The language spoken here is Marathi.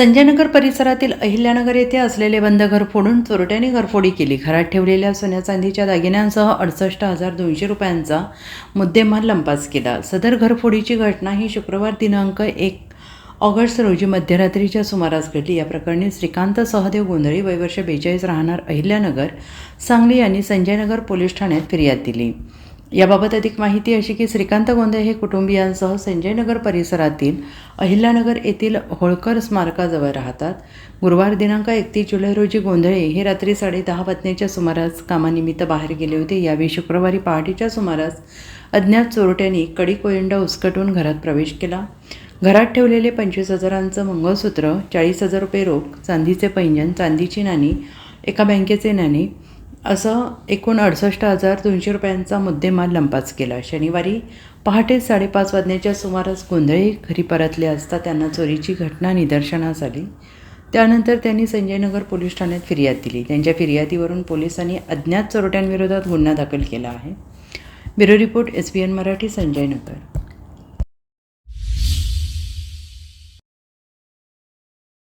संजयनगर परिसरातील अहिल्यानगर येथे असलेले बंद घर फोडून चोरट्याने घरफोडी केली. घरात ठेवलेल्या सोन्या चांदीच्या दागिन्यांसह अडुसष्ट हजार दोनशे रुपयांचा मुद्देमाल लंपास केला. सदर घरफोडीची घटना ही शुक्रवार दिनांक एक ऑगस्ट रोजी मध्यरात्रीच्या सुमारास घडली. या प्रकरणी श्रीकांत सहदेव गोंधळी वयवर्ष बेचाळीस राहणार अहिल्यानगर सांगली यांनी संजयनगर पोलीस ठाण्यात फिर्याद दिली. याबाबत अधिक माहिती अशी की श्रीकांत गोंधळे हे कुटुंबियांसह संजयनगर परिसरातील अहिल्यानगर येथील होळकर स्मारकाजवळ राहतात. गुरुवार दिनांक एकतीस जुलै रोजी गोंधळे हे रात्री साडेदहा वाजण्याच्या सुमारास कामानिमित्त बाहेर गेले होते. यावेळी शुक्रवारी पहाटेच्या सुमारास अज्ञात चोरट्यांनी कडी कोयंडा उचकटून घरात प्रवेश केला. घरात ठेवलेले पंचवीस हजारांचं मंगळसूत्र चाळीस हजार रुपये रोख चांदीचे पैंजण चांदीची नाणी एका बँकेचे नाणे असं एकूण अडुसष्ट हजार दोनशे रुपयांचा मुद्देमाल लंपास केला. शनिवारी पहाटे साडेपाच वाजण्याच्या सुमारास गोंधळे घरी परतले असता त्यांना चोरीची घटना निदर्शनास आली. त्यानंतर त्यांनी संजयनगर पोलीस ठाण्यात फिर्याद दिली. त्यांच्या फिर्यादीवरून पोलिसांनी अज्ञात चोरट्यांविरोधात गुन्हा दाखल केला आहे. Bureau report S B N Marathi Sanjaynagar.